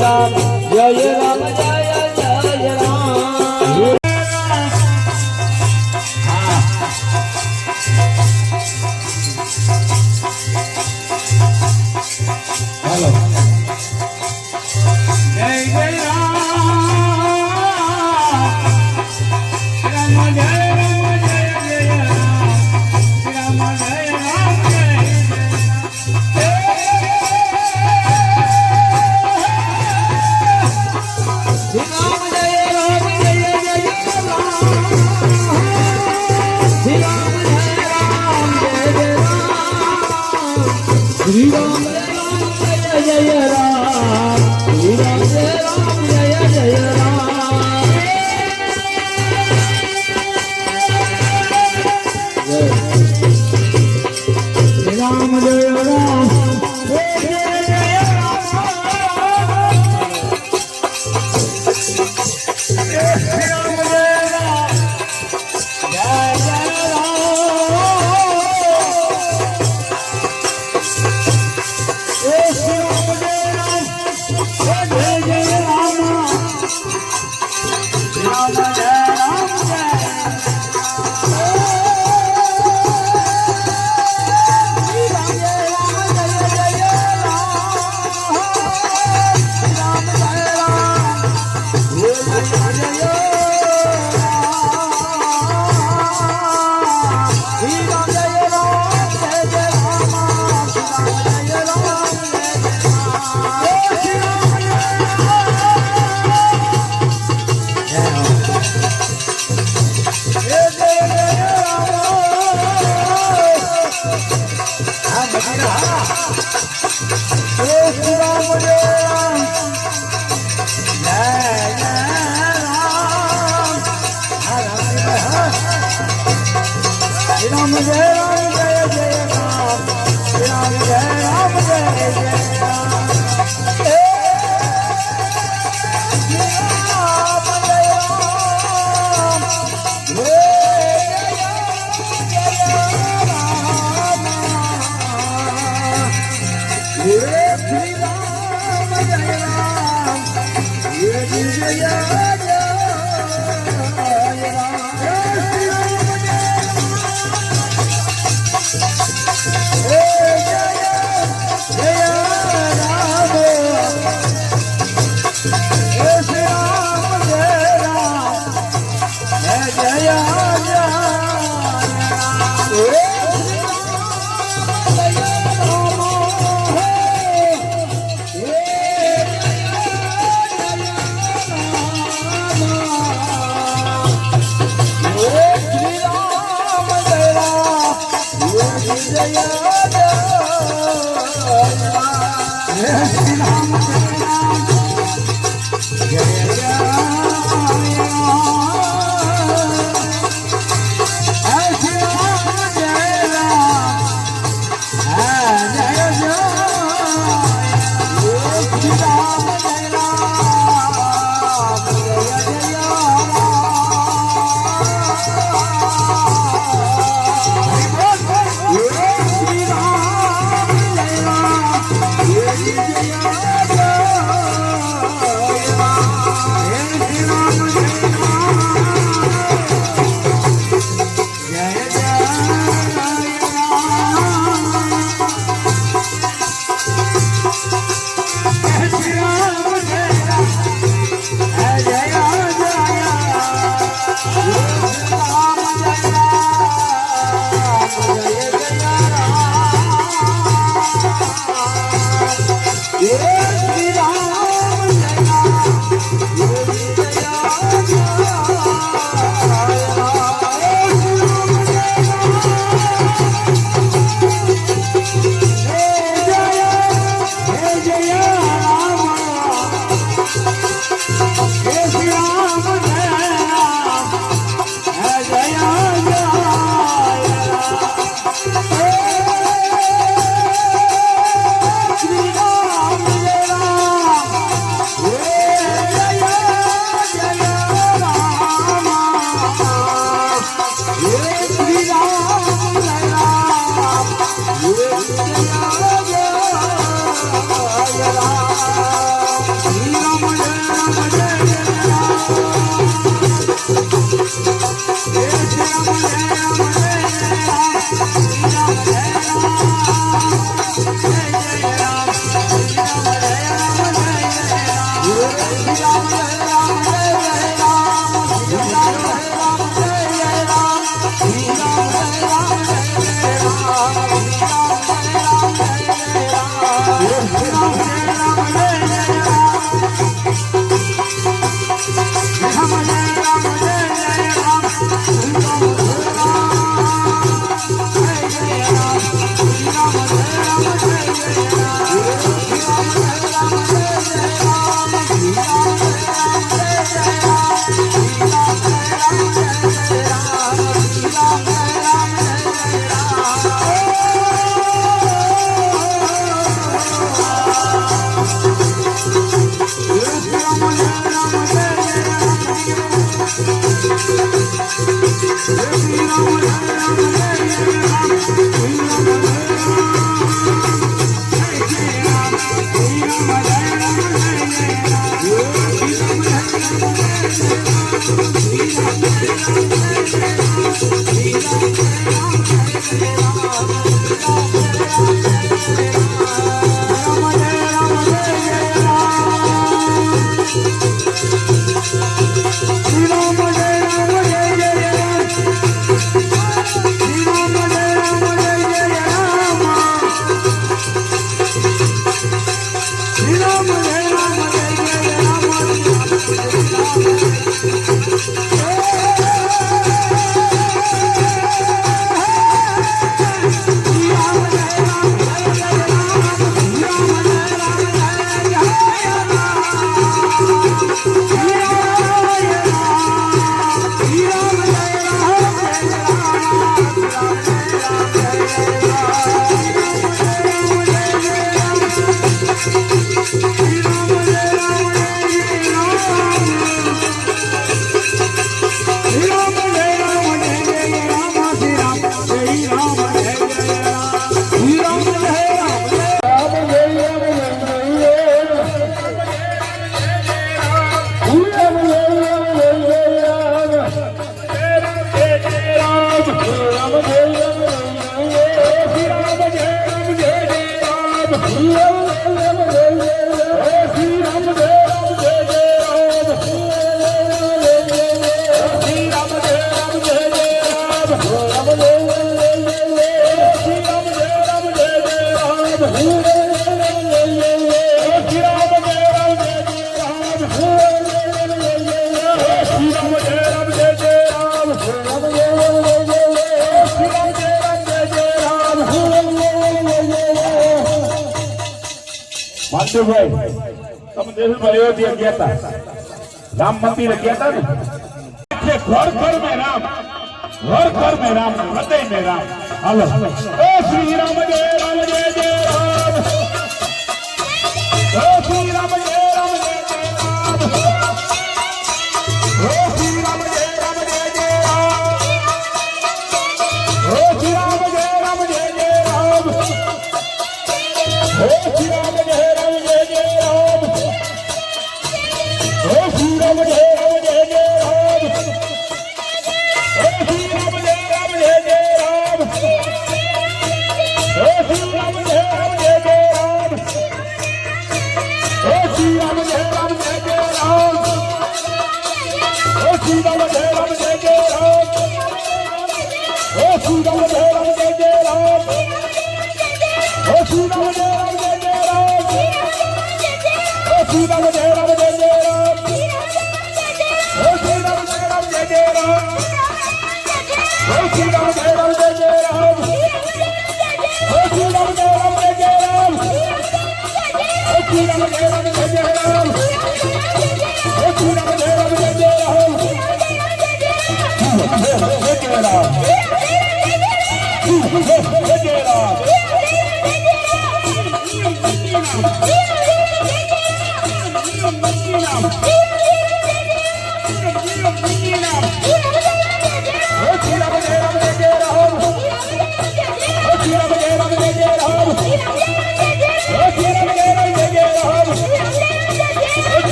રામ જય રામ. રામ જય Ram. Oh! Shri Love Ram જય રામ જય રામ કિશોરભાઈ તમે દેશુભાઈ અયોધ્યા ગયા હતા રામ ઘર ઘર મેં ઘર ઘર મેં રામ, હૃદય મેં રામ. હાલો. શ્રી રામ Yeah.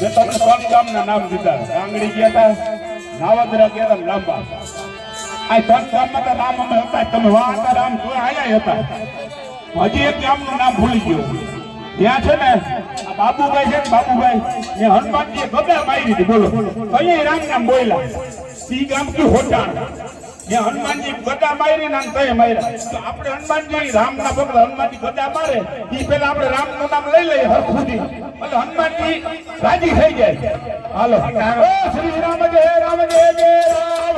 મેં તમને ત્રણ ગામના નામ દીધા કાંગડી ગયા હતા નાવદરા ગયા હતા લાંબા. આ ત્રણ ગામમાં તો નામ અમે હતા તમે વાહ હતા, રામ જોયા આયા હતા. હજી એક ગામનું નામ ભૂલી ગયું ત્યાં છે ને, આ બાબુભાઈ છે ને, બાબુભાઈ, એ હનુમાનજીએ ગબડા મારી દીધી, બોલો. કઈ રામ નામ બોલ્યા. સી ગામ કે હોટાણ? ત્યાં હનુમાનજી ગદા મારી ને તય માર્યા. તો આપણે હનુમાનજી રામના ભક્ત હનુમાનજી ગદા મારે ઈ પેલા આપણે રામનું નામ લઈ લઈએ હરખુદી એટલે હનુમાનજી રાજી થઈ જાય. હાલો. શ્રી રામ જય રામ જય જય રામ.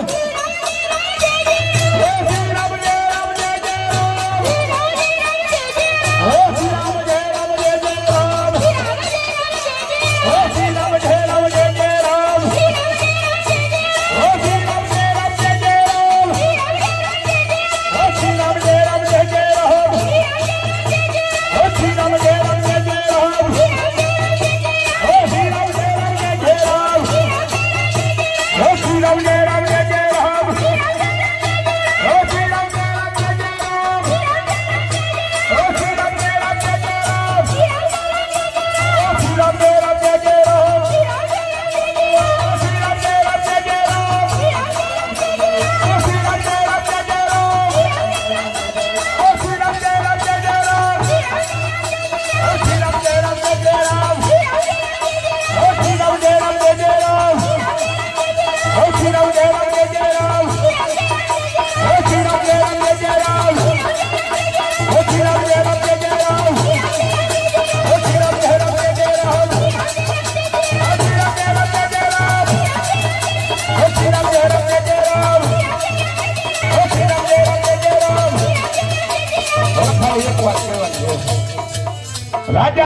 ರಾಜ